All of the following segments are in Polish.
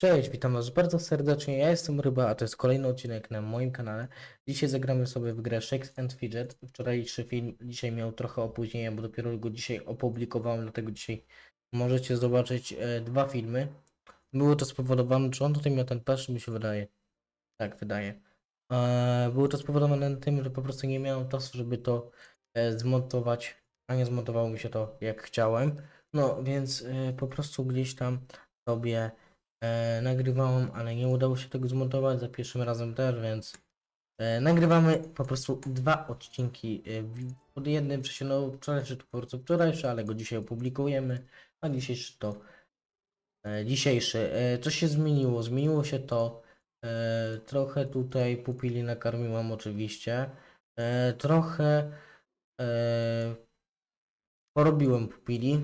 Cześć, witam was bardzo serdecznie. Ja jestem Ryba, a to jest kolejny odcinek na moim kanale. Dzisiaj zagramy sobie w grę Shakes and Fidget. Wczorajszy film dzisiaj miał trochę opóźnienia, bo dopiero go dzisiaj opublikowałem, dlatego dzisiaj możecie zobaczyć e, dwa filmy. Było to spowodowane, czy on tutaj miał ten pesz, mi się wydaje. Tak, wydaje. E, było to spowodowane tym, że po prostu nie miałem czasu, żeby to e, zmontować, a nie zmontowało mi się to jak chciałem. No, więc e, po prostu gdzieś tam sobie e, nagrywałem, ale nie udało się tego zmontować za pierwszym razem też, więc e, nagrywamy po prostu dwa odcinki e, pod jednym, się no wczorajszy to po prostu wczorajszy, ale go dzisiaj opublikujemy, a dzisiejszy to e, dzisiejszy. E, co się zmieniło? Zmieniło się to, e, trochę tutaj pupili nakarmiłam oczywiście, e, trochę e, porobiłem pupili.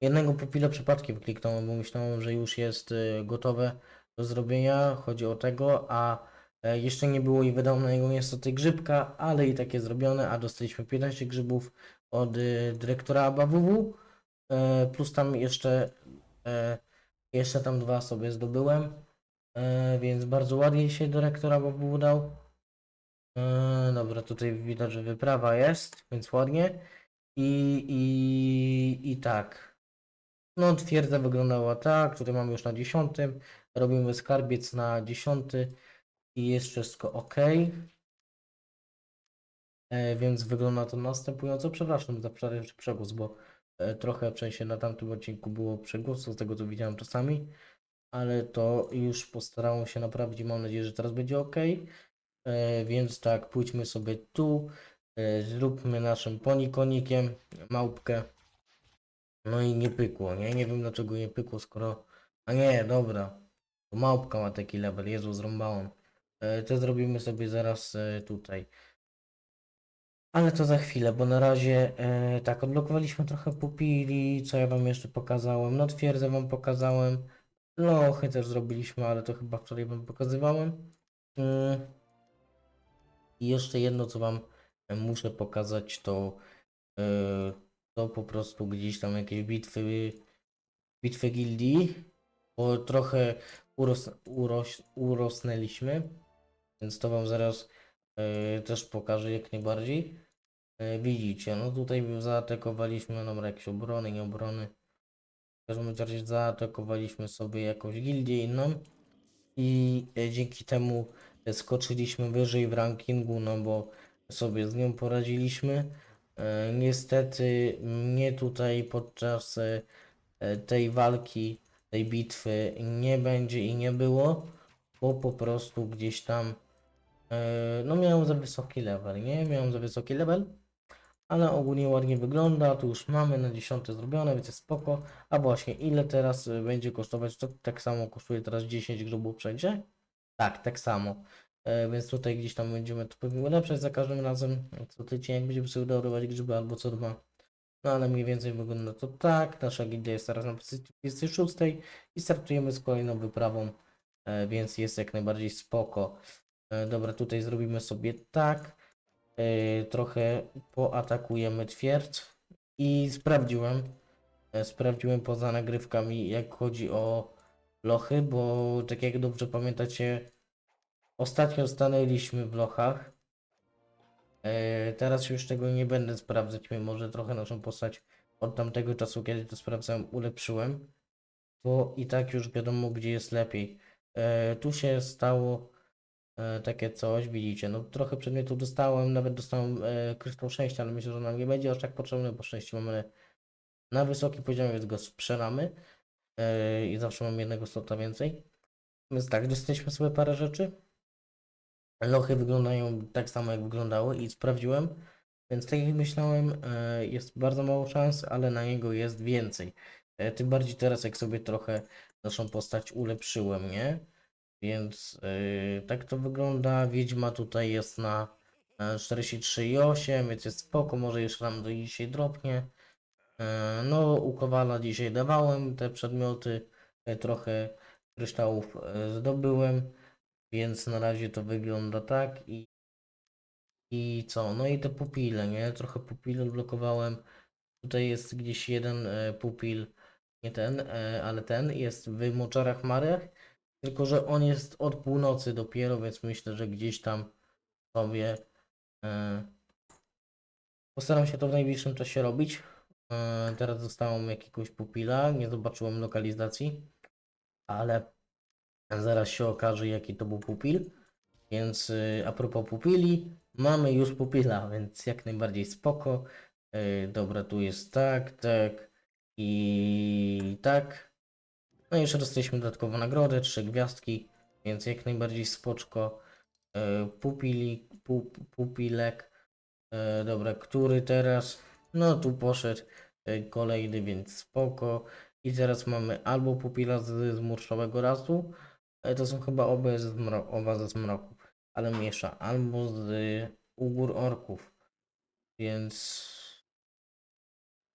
Jednego pupila przypadkiem kliknąłem, bo myślałem, że już jest y, gotowe do zrobienia. Chodzi o tego, a e, jeszcze nie było i niego niestety grzybka, ale i takie zrobione, a dostaliśmy 15 grzybów od y, dyrektora ABWW, e, plus tam jeszcze e, jeszcze tam dwa sobie zdobyłem, e, więc bardzo ładnie się dyrektor ABWW dał. E, dobra, tutaj widać, że wyprawa jest, więc ładnie. I, i, i tak. No, twierdza wyglądała tak. Tutaj mamy już na 10. Robimy skarbiec na 10. I jest wszystko ok. E, więc wygląda to następująco. Przepraszam za przegłos, bo e, trochę w sensie na tamtym odcinku było przegłosu, z tego co widziałem czasami. Ale to już postarałem się naprawić i mam nadzieję, że teraz będzie ok. E, więc tak, pójdźmy sobie tu. E, zróbmy naszym ponikonikiem małpkę. No i nie pykło, nie? Nie wiem dlaczego nie pykło, skoro... A nie, dobra. To małpka ma taki level, Jezu, zrąbałem. E, to zrobimy sobie zaraz e, tutaj. Ale to za chwilę, bo na razie e, tak, odblokowaliśmy trochę pupili, co ja wam jeszcze pokazałem. No twierdzę wam pokazałem. Lochy też zrobiliśmy, ale to chyba wczoraj wam pokazywałem. Mm. I jeszcze jedno, co wam e, muszę pokazać, to e, to po prostu gdzieś tam jakieś bitwy, bitwy gildii, bo trochę uros, uroś, urosnęliśmy, więc to wam zaraz e, też pokażę jak najbardziej. E, widzicie, no tutaj zaatakowaliśmy, no jakieś obrony, nie obrony. W każdym razie zaatakowaliśmy sobie jakąś gildię inną i e, dzięki temu skoczyliśmy wyżej w rankingu, no bo sobie z nią poradziliśmy. E, Niestety mnie tutaj podczas e, tej walki, tej bitwy nie będzie i nie było, bo po prostu gdzieś tam e, no miałem za wysoki level, nie? Miałem za wysoki level, ale ogólnie ładnie wygląda, tu już mamy na 10 zrobione, więc jest spoko. A właśnie, ile teraz będzie kosztować? To tak samo kosztuje teraz 10 grubów wszędzie? Tak, tak samo. E, więc tutaj gdzieś tam będziemy to pewnie ulepszać za każdym razem. Co tydzień, jak będziemy sobie darować grzyby albo co dwa. No ale mniej więcej wygląda to tak. Nasza gildia jest teraz na pozycji 26 i startujemy z kolejną wyprawą, e, więc jest jak najbardziej spoko. E, dobra, tutaj zrobimy sobie tak. Trochę poatakujemy twierdz i sprawdziłem. Sprawdziłem poza nagrywkami, jak chodzi o lochy, bo tak jak dobrze pamiętacie, Ostatnio stanęliśmy w lochach. E, teraz już tego nie będę sprawdzać, mimo że trochę naszą postać od tamtego czasu, kiedy to sprawdzałem, ulepszyłem. Bo i tak już wiadomo, gdzie jest lepiej. E, tu się stało e, takie coś, widzicie, no trochę przedmiotów dostałem, nawet dostałem kryształ szczęścia, ale myślę, że nam nie będzie aż tak potrzebny, bo szczęście mamy na wysokim poziomie, więc go sprzedamy. I zawsze mam jednego slota więcej. Więc tak, dostaliśmy sobie parę rzeczy. Lochy wyglądają tak samo jak wyglądały i sprawdziłem. Więc tak jak myślałem, e, jest bardzo mało szans, ale na niego jest więcej. E, Tym bardziej teraz, jak sobie trochę naszą postać ulepszyłem, nie? Więc e, tak to wygląda. Wiedźma tutaj jest na e, 43,8, więc jest spoko, może jeszcze nam do dzisiaj dropnie. No, u Kowala dzisiaj dawałem te przedmioty, trochę kryształów zdobyłem. Więc na razie to wygląda tak i i co? No i te pupile, nie? Trochę pupil odblokowałem. Tutaj jest gdzieś jeden e, pupil, nie ten, e, ale ten jest w moczarach marach Tylko, że on jest od północy dopiero, więc myślę, że gdzieś tam sobie e, postaram się to w najbliższym czasie robić. Teraz dostałem jakiegoś pupila, nie zobaczyłem lokalizacji, ale zaraz się okaże, jaki to był pupil. Więc y, a propos pupili, mamy już pupila, więc jak najbardziej spoko. Y, dobra, tu jest tak, tak i tak. No i jeszcze dostaliśmy dodatkową nagrodę, trzy gwiazdki, więc jak najbardziej spoczko. Y, pupili, pu, pupilek. Dobra, który teraz? No tu poszedł kolejny, więc spoko. I teraz mamy albo pupila z, z murszowego rasu, e, to są chyba oba ze, zmro- oba ze zmroku, ale miesza, albo z ugór orków, więc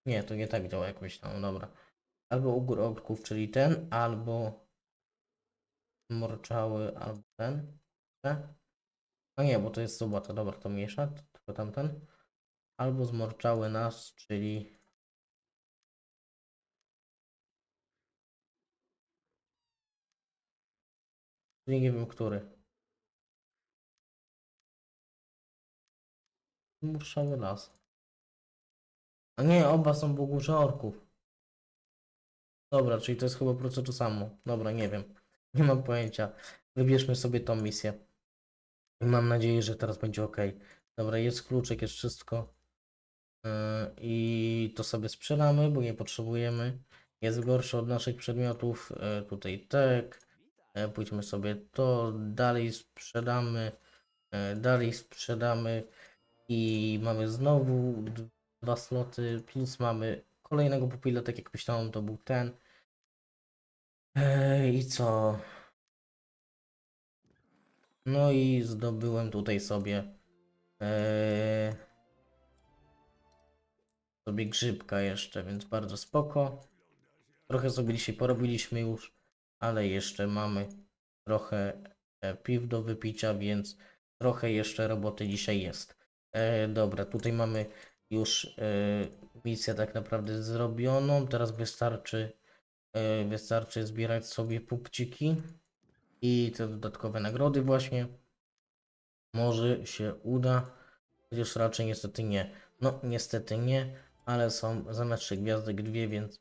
nie, to nie tak działa jak myślałem, dobra. Albo ugór orków, czyli ten, albo morczały, albo ten, te. A nie, bo to jest sobota, dobra, to miesza, tylko tamten. Albo zmorczały nas, czyli nie wiem który. Murszały las. A nie, oba są w górze orków. Dobra, czyli to jest chyba po to samo. Dobra, nie wiem. Nie mam pojęcia. Wybierzmy sobie tą misję. I mam nadzieję, że teraz będzie ok. Dobra, jest kluczek, jest wszystko. Yy, I to sobie sprzedamy, bo nie potrzebujemy. Jest gorszy od naszych przedmiotów. Yy, Tutaj tek. Yy, Pójdźmy sobie to. Dalej sprzedamy. Yy, Dalej sprzedamy. I mamy znowu dwa sloty. Plus mamy kolejnego pupila, tak jak myślałem, to był ten. Ej, I co? No i zdobyłem tutaj sobie e, sobie grzybka jeszcze, więc bardzo spoko. Trochę sobie dzisiaj porobiliśmy już, ale jeszcze mamy trochę e, piw do wypicia, więc trochę jeszcze roboty dzisiaj jest. E, dobra, tutaj mamy już e, misję tak naprawdę zrobioną. Teraz wystarczy e, wystarczy zbierać sobie pupciki i te dodatkowe nagrody właśnie. Może się uda, chociaż raczej niestety nie. No niestety nie, ale są trzech gwiazdek dwie, więc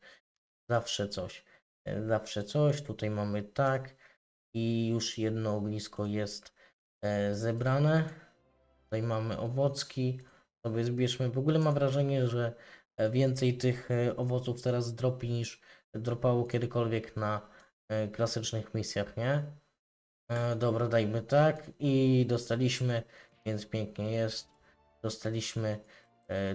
zawsze coś. E, Zawsze coś. Tutaj mamy tak i już jedno ognisko jest e, zebrane. Tutaj mamy owocki. Sobie zbierzmy. W ogóle mam wrażenie, że e, więcej tych owoców teraz dropi niż dropało kiedykolwiek na klasycznych misjach, nie? Dobra, dajmy tak i dostaliśmy, więc pięknie jest. Dostaliśmy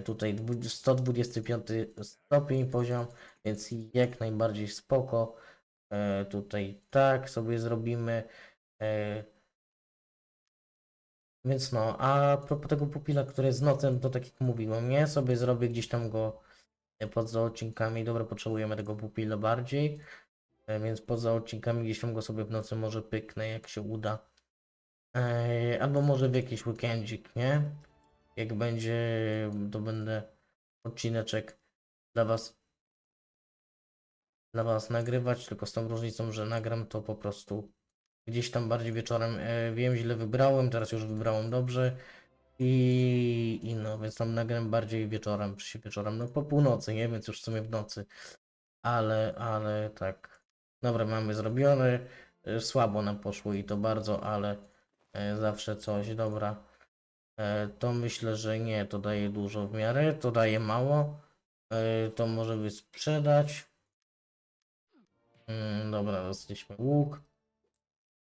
tutaj dwu- 125 stopień poziom, więc jak najbardziej spoko. E, Tutaj tak sobie zrobimy. E, Więc no, a propos tego pupila, który jest nocem, to tak jak mówiłem, nie? Sobie zrobię gdzieś tam go e, poza odcinkami. Dobra, potrzebujemy tego pupila bardziej. E, Więc poza odcinkami gdzieś tam go sobie w nocy może pyknę, jak się uda. E, Albo może w jakiś weekendzik, nie? Jak będzie, to będę odcineczek dla was dla was nagrywać, tylko z tą różnicą, że nagram to po prostu gdzieś tam bardziej wieczorem. E, Wiem, źle wybrałem, teraz już wybrałem dobrze. I, I no, więc tam nagram bardziej wieczorem, czy wieczorem, no po północy, nie? Więc już w sumie w nocy. Ale, ale tak. Dobra, mamy zrobione. E, Słabo nam poszło i to bardzo, ale e, zawsze coś. Dobra. E, To myślę, że nie, to daje dużo w miarę, to daje mało. E, To może by sprzedać. Mm, Dobra, dostaliśmy łuk.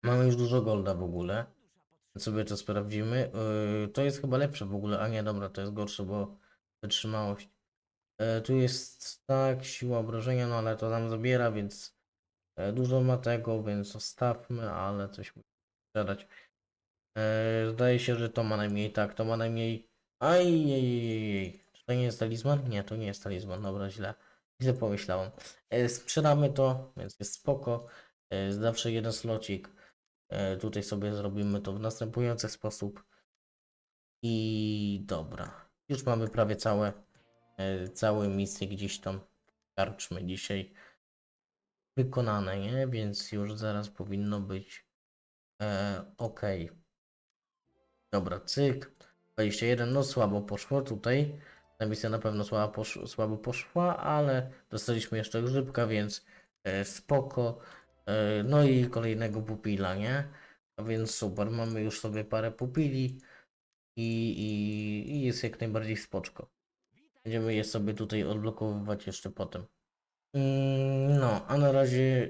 Mamy już dużo golda w ogóle. Sobie to sprawdzimy. Yy, to jest chyba lepsze w ogóle, a nie, dobra, to jest gorsze, bo wytrzymałość. Tu jest tak, siła obrażenia, no ale to nam zabiera, więc e, dużo ma tego, więc zostawmy, ale coś musi sprzedać. Yy, zdaje się, że to ma najmniej, tak, to ma najmniej. Ajajajaj. Czy to nie jest talizman? Nie, to nie jest talizman, dobra, źle. Źle pomyślałem. E, Sprzedamy to, więc jest spoko. E, Zawsze jeden slocik. E, Tutaj sobie zrobimy to w następujący sposób. I dobra. Już mamy prawie całe, e, całe misje gdzieś tam. Karczmy dzisiaj. wykonane, nie? Więc już zaraz powinno być e, ok. Dobra, cyk. 21, no słabo poszło tutaj. Ta misja na pewno słabo, posz, słabo poszła, ale dostaliśmy jeszcze grzybka, więc e, spoko. E, no i kolejnego pupila, nie? A więc super, mamy już sobie parę pupili i, i, i jest jak najbardziej spoczko. Będziemy je sobie tutaj odblokowywać jeszcze potem. Mm, No, a na razie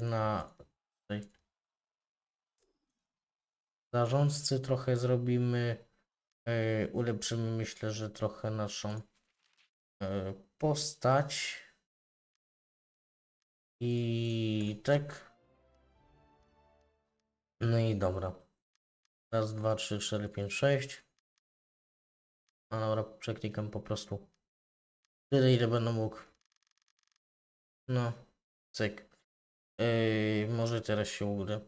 e, na tutaj zarządcy trochę zrobimy. e, Ulepszymy myślę, że trochę naszą e, postać. I tak. No i dobra. Raz, dwa, trzy, cztery, pięć, sześć. A dobra, przeklikam po prostu. Tyle ile będę mógł. No, cyk. Yy, może teraz się uda.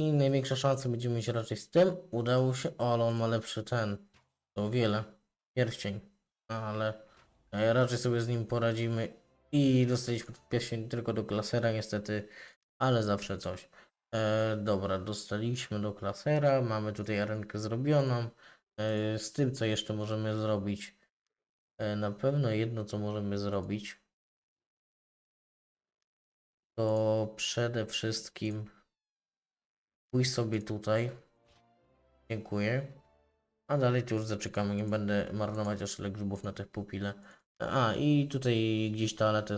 I największa szansa będziemy mieć raczej z tym. Udało się, o, ale on ma lepszy ten. To wiele. Pierścień. Ale e, raczej sobie z nim poradzimy. I dostaliśmy pierścień tylko do klasera niestety, ale zawsze coś. E, dobra, dostaliśmy do klasera. Mamy tutaj arenkę zrobioną. E, z tym co jeszcze możemy zrobić. E, na pewno jedno co możemy zrobić. To przede wszystkim pójść sobie tutaj. Dziękuję. A dalej to już zaczekamy, nie będę marnować aż tyle grzybów na tych pupile. A i tutaj gdzieś toaletę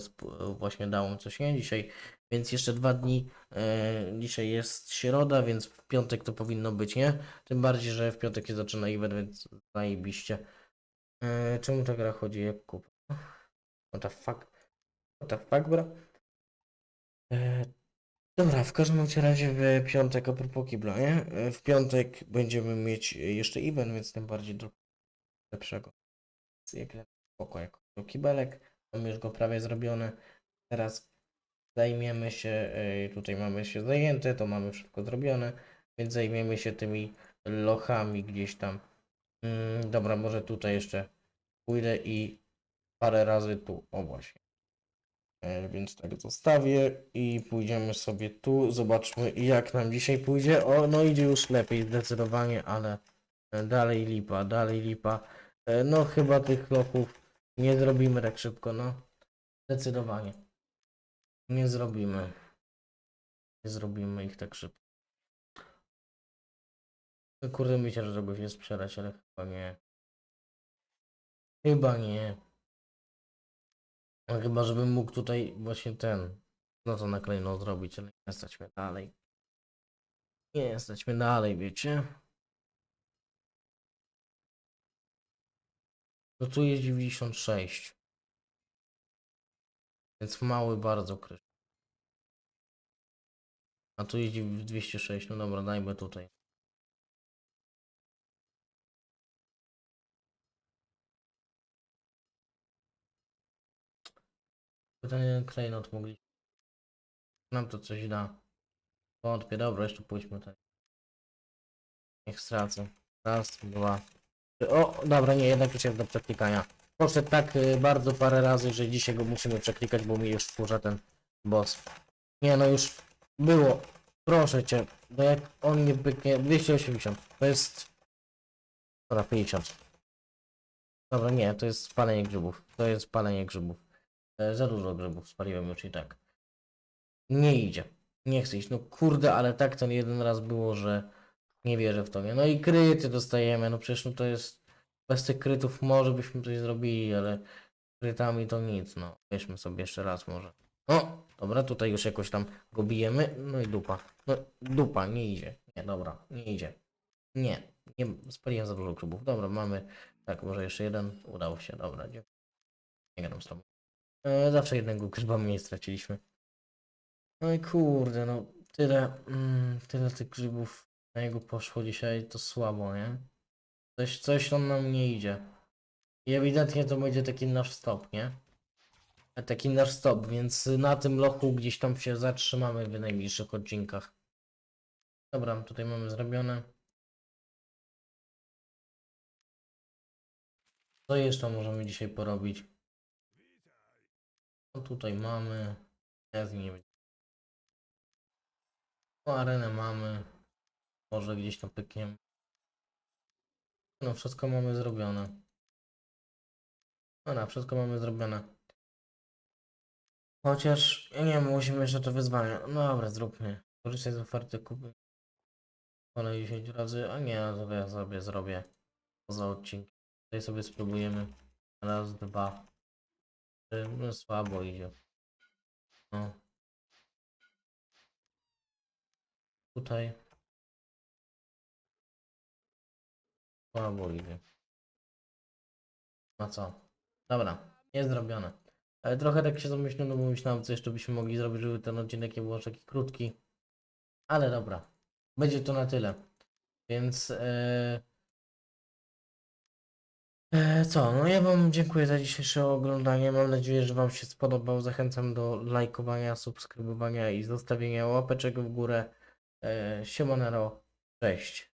właśnie dało coś nie dzisiaj, więc jeszcze dwa dni. E, dzisiaj jest środa, więc w piątek to powinno być, nie? Tym bardziej, że w piątek się zaczyna event, więc zajebiście. E, czemu ta gra chodzi jak kupa? What the fuck? What the fuck, bro? E, Dobra, w każdym razie w piątek, a propos kibla, nie? E, W piątek będziemy mieć jeszcze event, więc tym bardziej do lepszego. Jak spoko, jako kibelek. Mamy już go prawie zrobiony. Teraz zajmiemy się, e, tutaj mamy się zajęte, to mamy wszystko zrobione, więc zajmiemy się tymi lochami gdzieś tam. Mm, dobra, może tutaj jeszcze pójdę i parę razy tu, o właśnie. E, Więc tak zostawię i pójdziemy sobie tu. Zobaczmy jak nam dzisiaj pójdzie. O, no idzie już lepiej zdecydowanie, ale e, dalej lipa, dalej lipa. E, No chyba tych lochów nie zrobimy tak szybko, no. Zdecydowanie. Nie zrobimy. Nie zrobimy ich tak szybko. No Kurde, myślę, że tego się sprzedać, ale chyba nie. Chyba nie. No chyba, żebym mógł tutaj właśnie ten, no to naklejną zrobić, ale nie stać mnie dalej. Nie stać mnie dalej, wiecie? No tu jest 96. Więc mały bardzo krysz. A tu jest 206, no dobra, dajmy tutaj. Pytanie klejnot mogli. Nam to coś da. Wątpię, dobra, jeszcze pójdźmy tutaj. Niech stracę. Raz, dwa. O, dobra, nie, jednak jest do przeklikania. Poszedł tak y, bardzo parę razy, że dzisiaj go musimy przeklikać, bo mi już wkurza ten boss. Nie no, już było. Proszę cię, bo jak on nie byknie, 280, to jest... Dobra, 50. Dobra, nie, to jest spalenie grzybów. To jest spalenie grzybów. E, za dużo grzybów spaliłem już i tak. Nie idzie. Nie chcę iść. No kurde, ale tak ten jeden raz było, że nie wierzę w to. No i kryty dostajemy. No przecież no to jest. Bez tych krytów może byśmy coś zrobili, ale krytami to nic. No weźmy sobie jeszcze raz może. O, dobra, tutaj już jakoś tam go bijemy. No i dupa. No dupa, nie idzie. Nie, dobra, nie idzie. Nie, nie spaliłem za dużo grzybów. Dobra, mamy. Tak, może jeszcze jeden. Udało się, dobra. dziękuję. Nie gadam z tobą. E, zawsze jednego grzyba mniej straciliśmy. No i kurde, no tyle, mm, tyle tych grzybów na jego poszło dzisiaj, to słabo, nie? Coś, coś tam nam nie idzie. I ewidentnie to będzie taki nasz stop, nie? Taki nasz stop, więc na tym lochu gdzieś tam się zatrzymamy w najbliższych odcinkach. Dobra, tutaj mamy zrobione. Co jeszcze możemy dzisiaj porobić? No tutaj mamy. Ja z nim nie będzie. No, arenę mamy. Może gdzieś tam pykniemy. No, wszystko mamy zrobione. No, na wszystko mamy zrobione. Chociaż, ja nie wiem, musimy jeszcze to wyzwanie. No dobra, zróbmy. Korzystaj z oferty kupy. Kolej 10 razy, a nie, no to ja sobie zrobię poza odcinkiem. Tutaj sobie spróbujemy. Raz, dwa. No słabo idzie. No. Tutaj. Słabo idzie. No co? Dobra, jest zrobione. Ale trochę tak się zamyśliłem, no bo myślałem, co jeszcze byśmy mogli zrobić, żeby ten odcinek nie był aż taki krótki. Ale dobra, będzie to na tyle. Więc e, co, no ja Wam dziękuję za dzisiejsze oglądanie. Mam nadzieję, że Wam się spodobał. Zachęcam do lajkowania, subskrybowania i zostawienia łapeczek w górę. E, Siemanero, cześć.